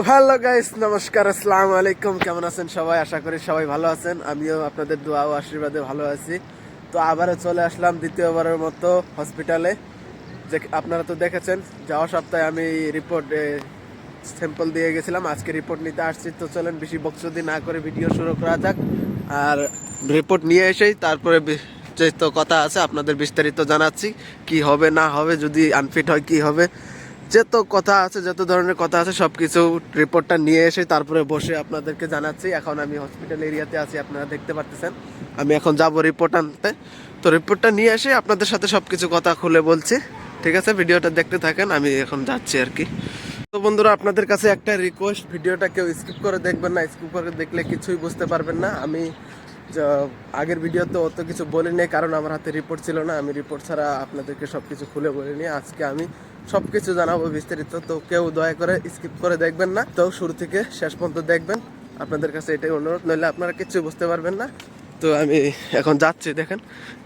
তো hello guys, নমস্কার, আসসালামু আলাইকুম। কেমন আছেন সবাই? আশা করি সবাই ভালো আছেন। আমিও আপনাদের দোয়া ও আশীর্বাদে ভালো আছি। তো আবারও চলে আসলাম দ্বিতীয়বারের মতো হসপিটালে যে আপনারা তো দেখেছেন, যাওয়া সপ্তাহে আমি রিপোর্ট স্যাম্পল দিয়ে গেছিলাম। আজকে রিপোর্ট নিতে আসছি। তো চলেন বেশি বকচদি না করে ভিডিও শুরু করা যাক। আর রিপোর্ট নিয়ে এসেই তারপরে যে তো কথা আছে, আপনাদের বিস্তারিত জানাচ্ছি। কি হবে, না হবে, যদি আনফিট হয় কি হবে। যত কথা আছে, যত ধরনের কথা আছে সব কিছু রিপোর্টটা নিয়ে এসে তারপরে বসে আপনাদেরকে জানাচ্ছি। এখন আমি হসপিটাল এরিয়াতে আছি, আপনারা দেখতে পারতেছেন। আমি এখন যাব রিপোর্ট আনতে। তো রিপোর্টটা নিয়ে এসে আপনাদের সাথে সব কিছু কথা খুলে বলছি। ঠিক আছে? ভিডিওটা দেখতে থাকেন, আমি এখন যাচ্ছি আর কি। তো বন্ধুরা, আপনাদের কাছে একটা রিকোয়েস্ট ভিডিওটা কেউ স্কিপ করে দেখবেন না। স্কিপ করে দেখলে কিছুই বুঝতে পারবেন না। আমি আগের ভিডিওতে অত কিছু বলিনি, কারণ আমার হাতে রিপোর্ট ছিল না। আমি রিপোর্ট ছাড়া আপনাদেরকে সব কিছু খুলে বলিনি। আজকে আমি সব কিছু জানাব বিস্তারিত, তো কেউ দয়া করে স্কিপ করে দেখবেন না। তো শুরু থেকে শেষ পর্যন্ত দেখবেন। আপনাদের কাছে এটাই অনুরোধ, নইলে আপনারা কিছু বুঝতে পারবেন না। তো আমি এখন যাচ্ছি, দেখেন।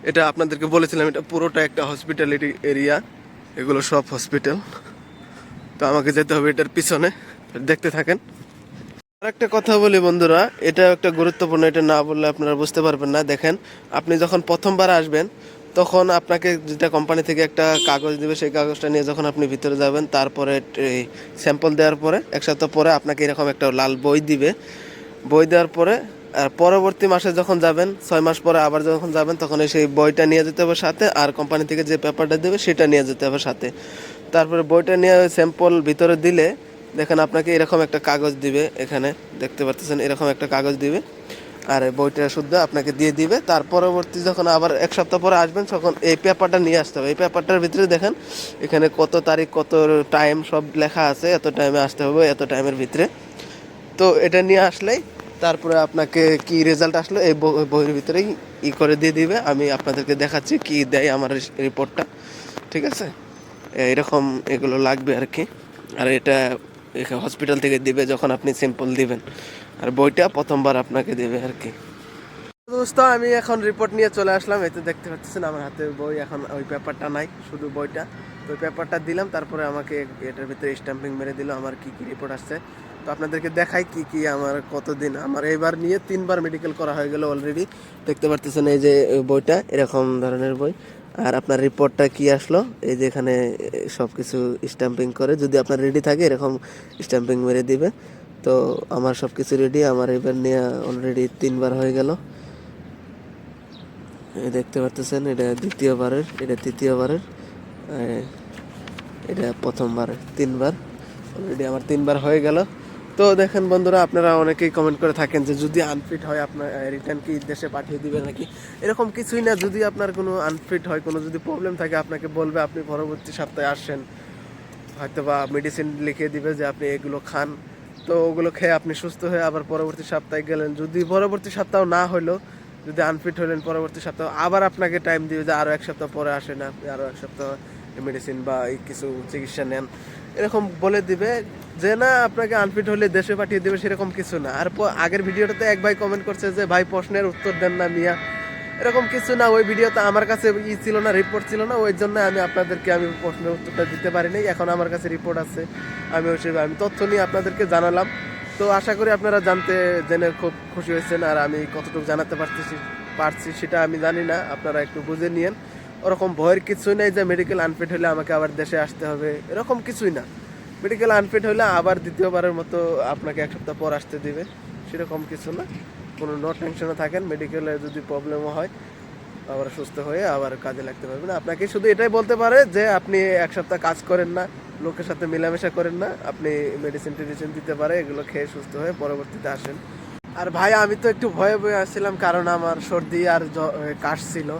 এটা আপনাদেরকে বলেছিলাম, এটা পুরোটা একটা হসপিটালিটি এরিয়া এগুলো সব হসপিটাল তো আমাকে যেতে হবে এটার পিছনে। দেখতে থাকেন। আর একটা কথা বলি বন্ধুরা এটা একটা গুরুত্বপূর্ণ, এটা না বললে আপনারা বুঝতে পারবেন না। দেখেন, আপনি যখন প্রথমবার আসবেন, তখন আপনাকে যেটা কোম্পানি থেকে একটা কাগজ দিবে, সেই কাগজটা নিয়ে যখন আপনি ভিতরে যাবেন, তারপরে স্যাম্পল দেওয়ার পরে, এক সপ্তাহ পরে আপনাকে এরকম একটা লাল বই দিবে। বই দেওয়ার পরে, আর পরবর্তী মাসে যখন যাবেন, ছয় মাস পরে আবার যখন যাবেন, তখন সেই বইটা নিয়ে যেতে হবে সাথে, আর কোম্পানি থেকে যে পেপারটা দেবে, সেটা নিয়ে যেতে হবে সাথে। তারপরে বইটা নিয়ে স্যাম্পল ভিতরে দিলে দেখেন আপনাকে এরকম একটা কাগজ দিবে এখানে, দেখতে পাচ্ছেন এরকম একটা কাগজ দিবে। আর বইটা শুদ্ধ আপনাকে দিয়ে দিবে। তার পরবর্তী যখন আবার এক সপ্তাহ পরে আসবেন, তখন এই পেপারটা নিয়ে আসতে হবে। এই পেপারটার ভিতরে দেখেন, এখানে কত তারিখ, কত টাইম সব লেখা আছে, এত টাইমে আসতে হবে, এত টাইমের ভিতরে। তো এটা নিয়ে আসলেই তারপরে আপনাকে কি রেজাল্ট আসলো, এই বই- বইয়ের ভিতরেই ই করে দিয়ে দিবে। আমি আপনাদেরকে দেখাচ্ছি কি দেয় আমার রিপোর্টটা ঠিক আছে? এরকম এগুলো লাগবে আর কি। আর এটা হসপিটাল থেকে দিবে যখন আপনি সিম্পল দিবেন। আর বইটা প্রথমবার আপনাকে দেবে আর কি। দোস্ত, আমি এখন রিপোর্ট নিয়ে চলে আসলাম। এতে দেখতে পাচ্ছেন, আমার হাতে বই, এখন ওই পেপারটা নাই, শুধু বইটা। তো ওই পেপারটা দিলাম, তারপরে আমাকে এটার ভিতরে স্ট্যাম্পিং মেরে দিল, আমার কি কি রিপোর্ট আসছে। তো আপনাদেরকে দেখাই কি কি আমার কতদিন। আমার এবার নিয়ে তিনবার মেডিকেল করা হয়ে গেল অলরেডি দেখতে পারতেছেন এই যে বইটা, এরকম ধরনের বই। আর আপনার রিপোর্টটা কি আসলো? এই যে এখানে সব কিছু স্ট্যাম্পিং করে, যদি আপনার রেডি থাকে, এরকম স্ট্যাম্পিং মেরে দিবে। তো আমার সব কিছু রেডি আমার এবার নিয়ে অলরেডি তিনবার হয়ে গেল। দেখতে পারতেছেন, এটা দ্বিতীয়বারের, এটা তৃতীয়বারের এটা প্রথমবার তিনবার। অলরেডি আমার তিনবার হয়ে গেল। তো দেখেন বন্ধুরা, আপনারা অনেকেই কমেন্ট করে থাকেন যে যদি আনফিট হয় আপনার রিটার্ন কি দেশে পাঠিয়ে দিবে নাকি? এরকম কিছুই না, যদি আপনার কোনো আনফিট হয়, কোনো যদি প্রবলেম থাকে, আপনাকে বলবে, আপনি পরবর্তী সপ্তাহে আসেন। হয়তো বা মেডিসিন লিখে দিবে যে আপনি এগুলো খান। তো ওগুলো খেয়ে আপনি সুস্থ হয়ে আবার পরবর্তী সপ্তাহে গেলেন। যদি পরবর্তী সপ্তাহ না হলো, যদি আনফিট হলেন পরবর্তী সপ্তাহ, আবার আপনাকে টাইম দিবে যে আরও এক সপ্তাহ পরে আসেন আপনি আরও এক সপ্তাহ মেডিসিন বা কিছু চিকিৎসা নেন। এরকম বলে দিবে যে, না, আপনাকে আনফিট হলে দেশে পাঠিয়ে দেবে, সেরকম কিছু না। আর আগের ভিডিওটাতে এক ভাই কমেন্ট করছে যে, ভাই, প্রশ্নের উত্তর দেন না মিয়া। এরকম কিছু না, ওই ভিডিওতে আমার কাছে ই ছিল না রিপোর্ট ছিল না, ওই জন্য আমি আপনাদেরকে আমি প্রশ্নের উত্তরটা দিতে পারিনি। এখন আমার কাছে রিপোর্ট আছে, আমি ওই আমি তথ্য নিয়ে আপনাদেরকে জানালাম। তো আশা করি আপনারা জানতে, জেনে খুব খুশি হয়েছেন, আর আমি কতটুকু জানাতে পারতেছি, পারছি সেটা আমি জানি না, আপনারা একটু বুঝে নিয়েন। ওরকম ভয়ের কিছুই নেই যে মেডিকেল আনফিট হলে আমাকে আবার দেশে আসতে হবে, এরকম কিছুই না। মেডিকেল আনফিট হলে আবার দ্বিতীয়বারের মতো আপনাকে এক সপ্তাহ পর আসতে দিবে, সেরকম কিছু না। কোনো নো টেনশনে থাকেন মেডিকেলে যদি প্রবলেমও হয়, আবার সুস্থ হয়ে আবার কাজে লাগতে পারবেন। আপনাকে শুধু এটাই বলতে পারে যে আপনি এক সপ্তাহ কাজ করেন না, লোকের সাথে মেলামেশা করেন না, আপনি মেডিসিন টেডিসিন দিতে পারে, এগুলো খেয়ে সুস্থ হয়ে পরবর্তীতে আসেন। আর ভাই, আমি তো একটু ভয়ে ভয়ে আসছিলাম কারণ আমার সর্দি আর কাশ ছিল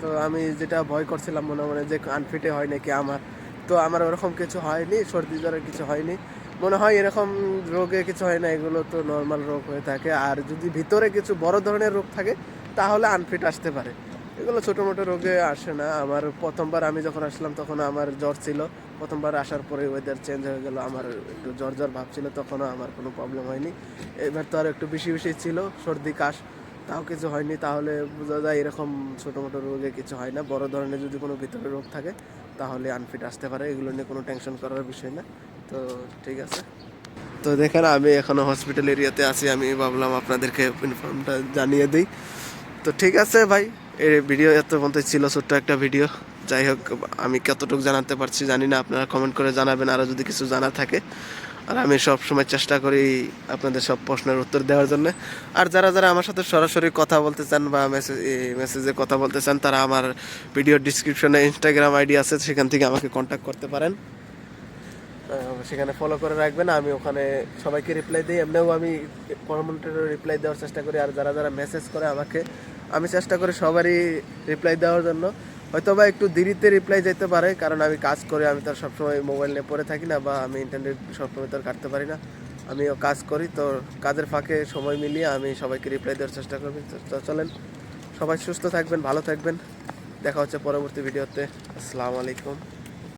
তো আমি যেটা ভয় করছিলাম মনে মনে যে আনফিটে হয় নাকি আমার। তো আমার ওরকম কিছু হয়নি, সর্দি জ্বরের কিছু হয়নি। মনে হয় এরকম রোগে কিছু হয় না, এগুলো তো নর্মাল রোগ হয়ে থাকে। আর যদি ভিতরে কিছু বড় ধরনের রোগ থাকে, তাহলে আনফিট আসতে পারে। এগুলো ছোটো মোটো রোগে আসে না। আমার প্রথমবার আমি যখন আসলাম, তখন আমার জ্বর ছিল। প্রথমবার আসার পরে ওয়েদার চেঞ্জ হয়ে গেল, আমার একটু জ্বর জ্বর ভাব ছিল, তখনও আমার কোনো প্রবলেম হয়নি। এবার তো আর একটু বেশি বেশি ছিল, সর্দি কাশ। তাও কিছু হয়নি, তাহলে বোঝা যায় এরকম ছোটো মোটো রোগে কিছু হয় না। বড় ধরনের যদি কোনো ভিতরে রোগ থাকে, তাহলে আনফিট আসতে পারে। এগুলো নিয়ে কোনো টেনশন করার বিষয় না। তো ঠিক আছে। তো দেখেন, আমি এখনও হসপিটাল এরিয়াতে আছি। আমি ভাবলাম আপনাদেরকে ইনফর্মটা জানিয়ে দিই। তো ঠিক আছে ভাই, এই ভিডিও এত পর্যন্ত ছিল, ছোট্ট একটা ভিডিও যাই হোক, আমি কতটুকু জানাতে পারছি জানি না। আপনারা কমেন্ট করে জানাবেন। আরও যদি কিছু জানা থাকে আর আমি সব সময় চেষ্টা করি আপনাদের সব প্রশ্নের উত্তর দেওয়ার জন্য। আর যারা যারা আমার সাথে সরাসরি কথা বলতে চান বা মেসেজ মেসেজে কথা বলতে চান, তারা আমার ভিডিও ডিসক্রিপশনে ইনস্টাগ্রাম আইডি আছে, সেখান থেকে আমাকে কন্ট্যাক্ট করতে পারেন। সেখানে ফলো করে রাখবেন। আমি ওখানে সবাইকে রিপ্লাই দিই। এমনিও আমি কমেন্টেরও রিপ্লাই দেওয়ার চেষ্টা করি। আর যারা যারা মেসেজ করে আমাকে, আমি চেষ্টা করি সবারই রিপ্লাই দেওয়ার জন্য। হয়তো বা একটু দেরিতে রিপ্লাই যেতে পারে, কারণ আমি কাজ করি আমি তার সবসময় মোবাইল নিয়ে পড়ে থাকি না বা আমি ইন্টারনেট সবসময় তো আর কাটতে পারি না। আমিও কাজ করি, তো কাজের ফাঁকে সময় মিলিয়ে আমি সবাইকে রিপ্লাই দেওয়ার চেষ্টা করবি। তো চলেন, সবাই সুস্থ থাকবেন, ভালো থাকবেন। দেখা হচ্ছে পরবর্তী ভিডিওতে আসসালামু আলাইকুম।